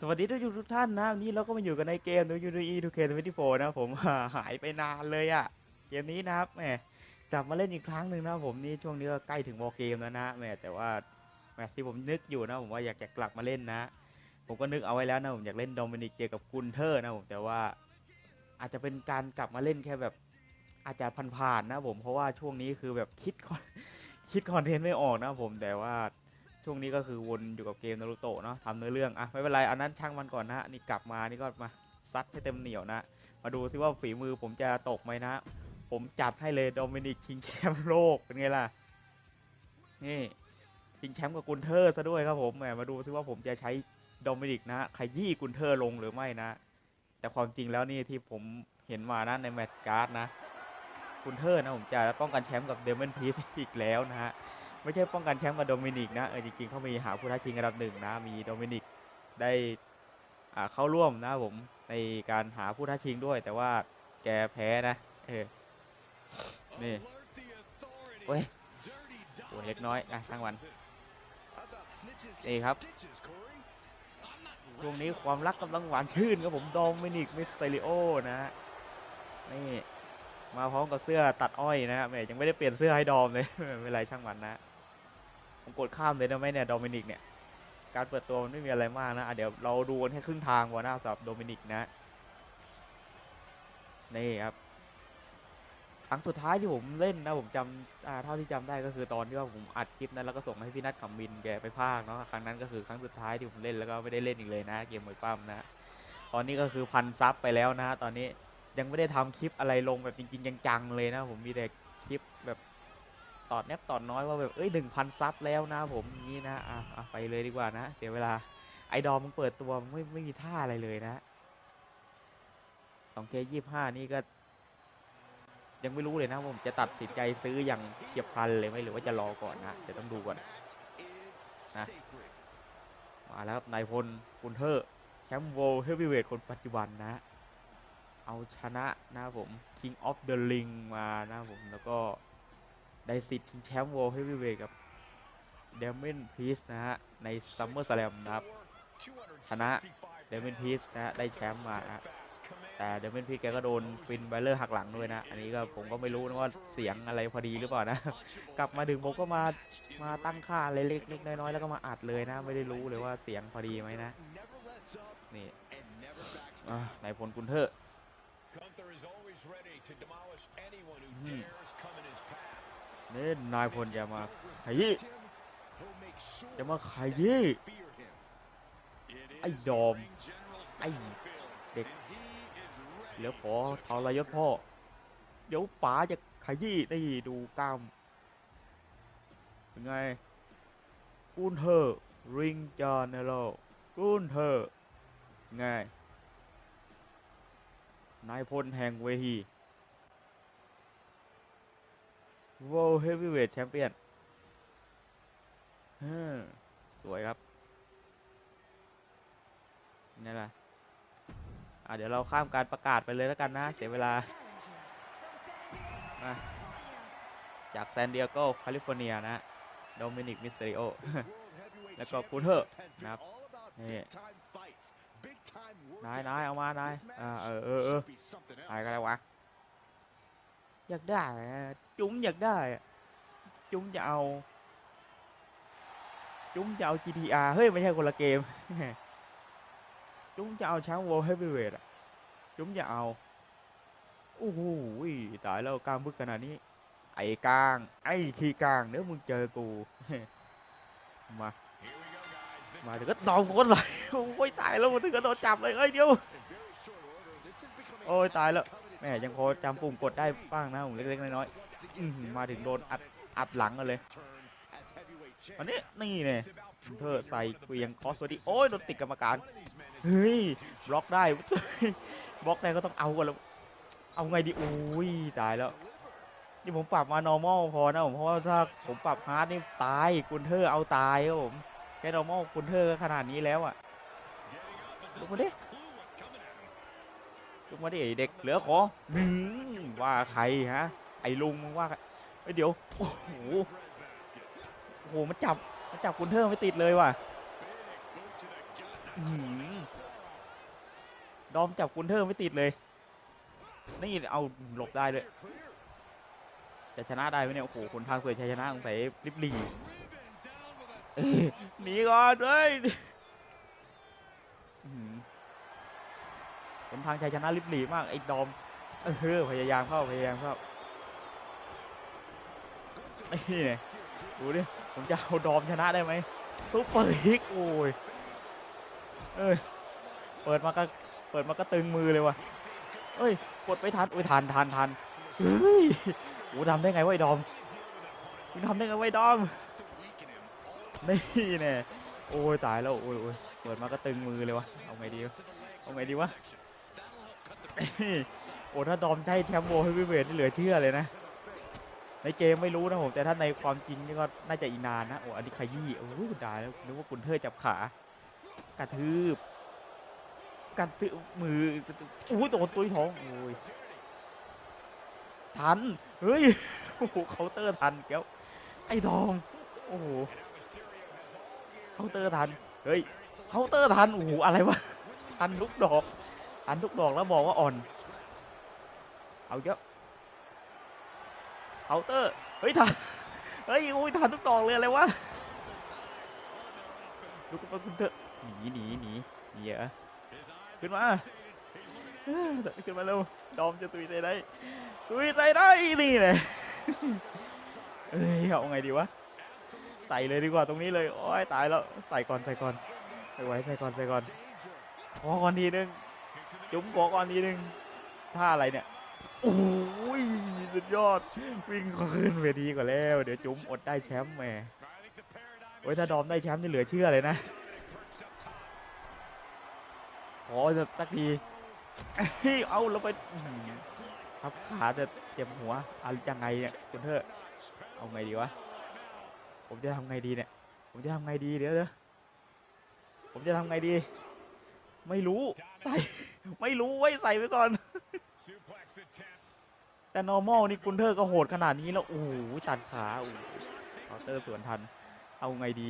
สวัสดีทุกทุกท่านนะวันนี้เราก็มาอยู่กันในเกมดูยูดีทูเคทเวนตี้โฟนะผมหายไปนานเลยอะ่ะ เกมนี้นะครับแหมกลับมาเล่นอีกครั้งหนึ่งนะผมนี่ช่วงนี้ก็ใกล้ถึงวอลเกมแล้วนะแหมแต่ว่าแมตช์ที่ผมนึกอยู่นะผมว่าอยากจะกลับมาเล่นนะ ผมก็นึกเอาไว้แล้วนะผมอยากเล่นโดมินิกเจอกับกุนเทอร์นะผมแต่ว่าอาจจะเป็นการกลับมาเล่นแค่แบบอาจจะผ่านๆนะผมเพราะว่าช่วงนี้คือแบบคิดคอนคิดคอนเทนต์ไม่ออกนะผมแต่ว่า ช่วงนี้ก็คือวนอยู่กับเกมนารูโตะเนาะทำเนื้อเรื่องอะไม่เป็นไรอันนั้นช่างมันก่อนนะนี่กลับมานี่ก็มาซัดให้เต็มเหนียวนะ มาดูซิว่าฝีมือผมจะตกไหมนะ ผมจัดให้เลยโดมินิกชิงแชมป์โลกเป็นไงล่ะ นี่ชิงแชมป์กับกุนเทอร์ซะด้วยครับผมแหมมาดูซิว่าผมจะใช้โดมินิกนะขยี้กุนเทอร์ลงหรือไม่นะ แต่ความจริงแล้วนี่ที่ผมเห็นมานะในแมตช์การ์ดนะกุนเทอร์นะผมจะป้องกันแชมป์กับเดมอนพีซอีกแล้วนะฮะ ไม่ใช่ป้องกันแชมป์กับโดมินิกนะเออจริงๆเขามีหาผู้ท้าชิงอันดับหนึ่งนะมีโดมินิกได้อ่าเข้าร่วมนะผมในการหาผู้ท้าชิงด้วย แต่ว่าแกแพ้นะเออนี่เว้ยโอ้เล็กน้อยนะช่างวันนี่ครับช่วงนี้ความรักกำลังหวานชื่นครับผมโดมินิกมิสเซริโอนะนี่มาพร้อมกับเสื้อตัดอ้อยนะฮะแหมยังไม่ได้เปลี่ยนเสื้อให้ดอมเลยไม่เป็นไรช่างมันนะ ผมกดข้ามเลยนะไหมเนี่ยโดมินิกเนี่ย การเปิดตัวมันไม่มีอะไรมากนะะเดี๋ยวเราดูกันแค่ครึ่งทางก่อนนะสำหรับโดมินิกนะ นี่ครับครั้งสุดท้ายที่ผมเล่นนะผมจำอ่าเท่าที่จำได้ก็คือตอนที่ว่าผมอัดคลิปนั้นแล้วก็ส่งให้พี่นัทขำมินแกไปพากย์เนาะครั้งนั้นก็คือครั้งสุดท้ายที่ผมเล่นแล้วก็ไม่ได้เล่นอีกเลยนะ เกมมวยปั้มนะตอนนี้ก็คือพันซับไปแล้วนะ ตอนนี้ยังไม่ได้ทำคลิปอะไรลงแบบจริง ๆ จังๆเลยนะ ผมมีแต่คลิปแบบ ตอดแนบตอดน้อยว่าแบบเอ้ยหนึ่งพันซับแล้วนะผมอย่างนี้นะอะอะไปเลยดีกว่านะ เสียเวลาไอดอมมึงเปิดตัวมึงไม่ไม่มีท่าอะไรเลยนะสองเคยี่ห้านี่ก็ยังไม่รู้เลยนะผมจะตัดสินใจซื้ออย่างเฉียบพลันเลยไหมหรือว่าจะรอก่อนนะเดี๋ยวต้องดูก่อนนะมาแล้วครับนายพลกุนเทอร์แชมป์โวลเฮฟวีเวทคนปัจจุบันนะ เอาชนะนะผม King of the Ring มานะผมแล้วก็ ได้สิทธิ์ชิงแชมป์โวลเฮฟวีเวทกับเดม o n นพีซนะฮะ ในซัมเมอร์ส a ลมนะครับ ชนะเดม o n นพีซนะฮะ ได้แชมป์มานะฮะแต่เดม o n นพีซแกก็โดนฟินไบเลอร์หักหลังด้วยนะ อันนี้ก็ผมก็ไม่รู้นะว่าเสียงอะไรพอดีหรือเปล่านะ กลับมาถึงผมก็มา มาตั้งค่าอะไรเล็กๆน้อยๆแล้วก็มาอัดเลยนะ ไม่ได้รู้เลยว่าเสียงพอดีไหมนะ นี่อะนายพลกุนเทอร์ Hmm. นี่นายพลจะมาขยี้จะมาขยี้ไอ้ดอมไอ้เด็กเหลือขอทรยศพ่อ เดี๋ยวป๋าจะขยี้นี่ดูกล้ามเป็นไงกุนเทอริงจานเนโรกุนเทอไงนายพลแห่งเวที World Heavyweight Champion เฮ้อสวยครับนี่แหละอะเดี๋ยวเราข้ามการประกาศไปเลยแล้วกันนะ เสียเวลามาจากแซนดิเอโกแคลิฟอร์เนียนะโดมินิก มิสเตริโอ แล้วก็กูเทอร์นะครับ นี่นายนายเอามานายอ่าเออเออเอออะไรกันแล้ววะ อยากได้ จุ้มอยากได้ จุ้มจะเอา จุ้มจะเอา GTR เฮ้ย ไม่ใช่คนละเกม จุ้มจะเอาชมป์ World Heavyweight อะจุ้มจะเอาโอ้โหตายแล้วกลางบึกขนาดนี้ ไอ้กลาง ไอ้ขี้กลางเดี๋ยวมึงเจอกู มา มาถึงก็ตอมกูก็ไหลโอ้ยตายแล้วกันถึงก็โดนจับเลยเอ้ยเดี๋ยว โอ้ยตายแล้ว แม่ยังพอจำปุ่มกดได้บ้างนะผมเล็กๆน้อยๆมาถึงโดนอัดอัดหลังกันเลยอันนี้นี่เนี่ยเธอใส่เกวียงคอสวัสดีโอ้ยโดนติดกรรมการเฮ้ยบล็อกได้บล็อกได้ก็ต้องเอากันแล้วเอาไงดีโอ้ยตายแล้วนี่ผมปรับมา normal พอนะผมเพราะว่าถ้าผมปรับ hard นี่ตายกุนเทอเอาตายครับผมแค่ normal กุนเทอขนาดนี้แล้วอะลุกมาดิ ลุกมาดิไอ้เด็กเหลือขอหืมว่าใครฮะ ไอ้ลุงมึงว่าใครเอ้ยเดี๋ยว โอ้โห โอ้โห มันจับ มันจับกุนเทอร์ไม่ติดเลยว่ะหือดอมจับกุนเทอร์ไม่ติดเลย นี่เอาหลบได้เลยจะชนะได้ไหมเนี่ย โอ้โห คนทางสวยชัยชนะสงสัยริบลีหนีก่อนเว้ย หือคนทางชัยชนะริบหลีมากไอ้ดอมเออพยายามเข้าพยายามเข้านี่เนี่ยดูดิผมจะเอาดอมชนะได้ไหมซุปเปอร์ฮิกโอ้ยเอ้ยเปิดมาก็เปิดมาก็ตึงมือเลยว่ะเอ้ยกดไม่ทันโอ้ยทันทันทันเฮ้ยโอ้ทำได้ไงวะไอ้ดอมมึงทำได้ไงวะไอ้ดอมนี่แน่โอ้ยตายแล้วโอ้ยโอ้ยเปิดมาก็ตึงมือเลยวะเอาไงดีวะเอาไงดีวะ โอ้ถ้าดอมใช้แชมป์โบให้วิเวทนี่เหลือเชื่อเลยนะ ในเกมไม่รู้นะผม แต่ถ้าในความจริงนี่ก็น่าจะอีนานนะ โอ้อันนี้ขยี้โอ้ยตาแล้วนึกว่ากุนเทอจับขากระทืบกระทืบมือโอ้โดนตุ้ยท้องโอ้ยทัน เฮ้ย โอ้โหเคาน์เตอร์ทันแก้วไอ้ดอมโอ้โหเคาน์เตอร์ทัน เฮ้ยเคาน์เตอร์ทัน โอ้โห อะไรวะ ทันทุกดอก ทันทุกดอกแล้วบอกว่าอ่อน เอาเยอะเคาน์เตอร์เฮ้ยทันเฮ้ยโอ้ยทันทุกดอกเลยอะไรวะลุกขึ้นมาคุณเถอะหนีหนีหนีหนีเหรอขึ้นมาขึ้นมาเร็วดอมจะตุยใจได้ตุยใจได้นี่เลยเอ้ยเอาไงดีวะใส่เลยดีกว่าตรงนี้เลยโอ้ยตายแล้วใส่ก่อนใส่ก่อนใส่ไว้ใส่ก่อนใส่ก่อนขอก่อนทีนึง จุ้มขอก่อนทีนึงท่าอะไรเนี่ยโอ้ยสุดยอด วิ่งขึ้นเวทีก่อนแล้ว เดี๋ยวจุ้มอดได้แชมป์แหมโอ้ยถ้าดอมได้แชมป์นี่เหลือเชื่อเลยนะขอสักทีเฮ้ยเอาเราไปซับขาจะเจ็บหัวอะไรยังไงเนี่ยคุณเถอะเอาไงดีวะผมจะทำไงดีเนี่ย ผมจะทำไงดีเดี๋ยวเดี๋ยวผมจะทำไงดี ไม่รู้ใส่ไม่รู้ไว้ยใส่ไว้ก่อน แต่ normal นี่กุนเทอร์ก็โหดขนาดนี้แล้วโอ้โหตัดขาโอ้โหเคาน์เตอร์สวนทัน เอาไงดี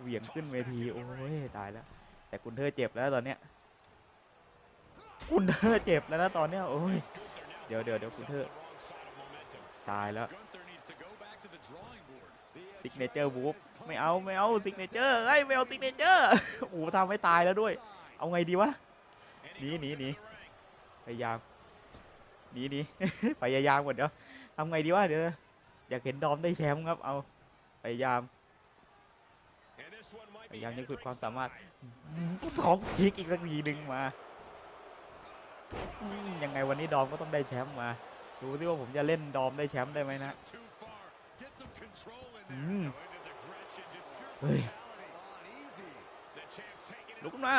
เหวี่ยงขึ้นเวที โอ้ยตายแล้ว แต่กุนเทอร์เจ็บแล้วตอนเนี้ยกุนเทอร์เจ็บแล้วนะตอนเนี้ยโอ้ยเดี๋ยวเดี๋ยวเดี๋ยวกุนเทอร์ตายแล้ว ซิกเนเจอร์บูฟไม่เอาไม่เอาซิกเนเจอร์ไอ้ไม่เอาซิกเนเจอร์โอ้ทำให้ตายแล้วด้วย เอาไงดีวะหนีหนีหนีพยายามหนีหนีพยายามก่อนเดี๋ยวทำไงดีวะเดี๋ยวอยากเห็นดอมได้แชมป์ครับเอาพยายามพยายามยังสุดความสามารถท้องพลิกอีกสักทีหนึ่งมายังไงวันนี้ดอมก็ต้องได้แชมป์มาดูซิว่าผมจะเล่นดอมได้แชมป์ได้ไหมนะ เฮ้ยลุกขึ้นมา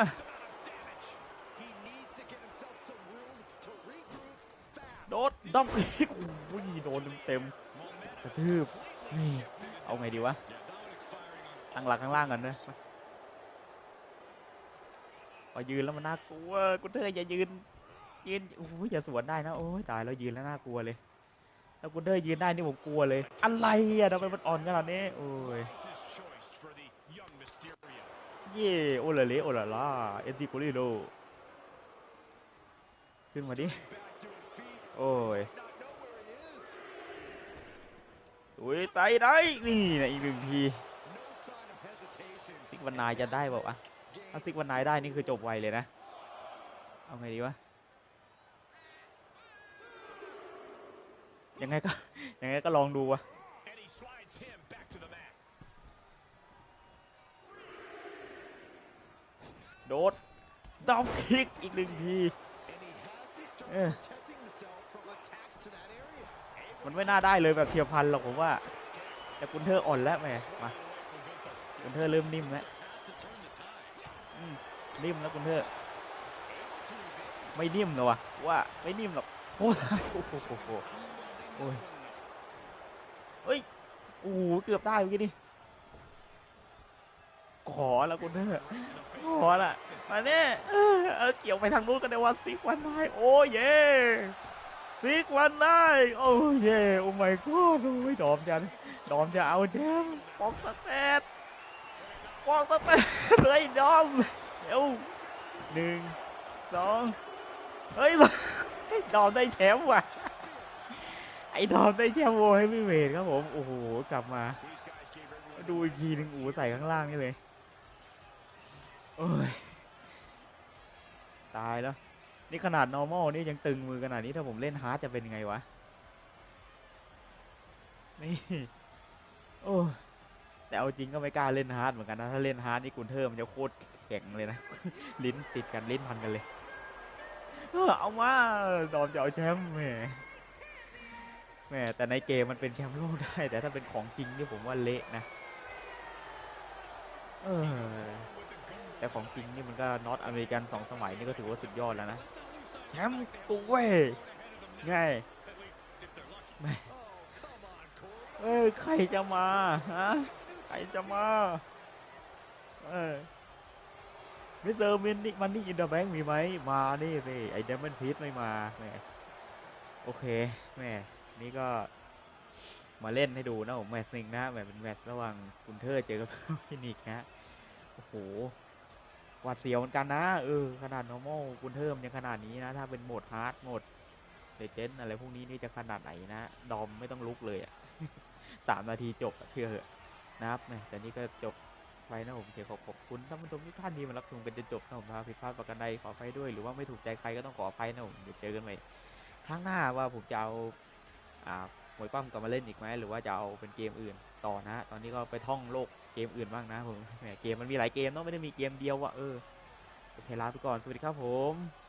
โดดดับอีกโอ้ยโดนเต็มกระทืบนี่เอาไงดีวะตั้งหลักข้างล่างก่อนนะมาพอยืนแล้วมันน่ากลัวกูเธออย่ายืนยืนโอ้ยอย่าสวนได้นะโอ้ยตายแล้วยืนแล้วน่ากลัวเลย แล้วกูเธอยืนได้นี่ผมกลัวเลย อะไรอะทำไมมันอ่อนขนาดนี้โอ้ยเย่โอละเลโอละล่าเอ็นติโกลิโดขึ้นมาดิ โอ้ยอุ้ยใจได้นี่นะอีกหนึ่งทีซิกวันนายจะได้เปล่าวะถ้าซิกวันนายได้นี่คือจบไวเลยนะ เอาไงดีวะ ยังไงก็ยังไงก็ลองดูวะโดดดาวคิกอีกหนึ่งทีเออมันไม่น่าได้เลยแบบเทียบพันหรอกผมว่า แต่กุนเทอร์อ่อนแล้วแหมมากุนเทอร์เริ่มนิ่มแล้วอืมนิ่มแล้วกุนเทอร์ไม่นิ่มหรอวะว่าไม่นิ่มหรอกโอ้ตายโอ้โห โอ้ยเอ้ยโอ้โหเกือบได้เมื่อกี้นี่ขอแล้วกุนเทอร์ขอละมาเนี่ยเออเกี่ยวไปทางนู้นกันในวันซิกวันนายโอ้เย่ซิกวันนายโอ้เย่โอ้ my god โอ้ยดอมจะดอมจะเอาแชมป์ปอกสเตตฟองสเตปเลยดอมเร็วหนึ่งสองเฮ้ยดอมได้แชมป์ว่ะ ไอ้ดอมได้แชมป์โวให้พี่เวทครับผม โอ้โห กลับมา ดูอีกทีหนึ่งอูใส่ข้างล่างนี่เลย โอ้ย ตายแล้ว นี่ขนาด normal นี่ยังตึงมือขนาดนี้ถ้าผมเล่นฮาร์ดจะเป็นไงวะ นี่ โอ้แต่เอาจริงก็ไม่กล้าเล่นฮาร์ดเหมือนกันนะ ถ้าเล่นฮาร์ดนี่กุนเทอร์มันจะโคตรแข็งเลยนะ ลิ้นติดกันลิ้นพันกันเลย เออเอามาดอมจะเอาแชมป์แหม แหมแต่ในเกมมันเป็นแชมป์โลกได้ แต่ถ้าเป็นของจริงนี่ผมว่าเละนะเออแต่ของจริงนี่มันก็น็อตอเมริกันสองสมัยนี่ก็ถือว่าสุดยอดแล้วนะแชมป์กูเว้ยไงไม่เอ้ยใครจะมาฮะใครจะมาเออมิสเตอร์มินนี่มันนี่อินเดอะแบงค์มีไหมมานี่สิไอเดมอนพีทไม่มาแหมโอเคแม่ นี่ก็มาเล่นให้ดูนะผมแมตช์หนึ่งนะแบบเป็นแมตช์ระหว่างคุณเทอร์เจอกับฟินิกนะโอ้โหหวาดเสียวเหมือนกันนะเออขนาด normal คุณเทอร์มยังขนาดนี้นะ ถ้าเป็นโหมดฮาร์ดโหมดเลเจนอะไรพวกนี้นี่จะขนาดไหนนะ ดอมไม่ต้องลุกเลยอะสามนาทีจบเชื่อเหอะนะครับแต่นี่ก็จบไปนะผมเขอขอบคุณท่านผู้ชมทุกท่านที่มารับชมกันจนจบนะผมนะครับผิดพลาดประการใดขออภัยด้วย หรือว่าไม่ถูกใจใครก็ต้องขออภัยนะผมเดี๋ยวเจอกันใหม่ครั้งหน้าว่าผมจะเอา มวยปั้มกลับมาเล่นอีกไหมหรือว่าจะเอาเป็นเกมอื่นต่อนะตอนนี้ก็ไปท่องโลกเกมอื่นบ้างนะผมแหมเกมมันมีหลายเกมเนาะไม่ได้มีเกมเดียวว่ะเออโอเคลาไปก่อนสวัสดีครับผม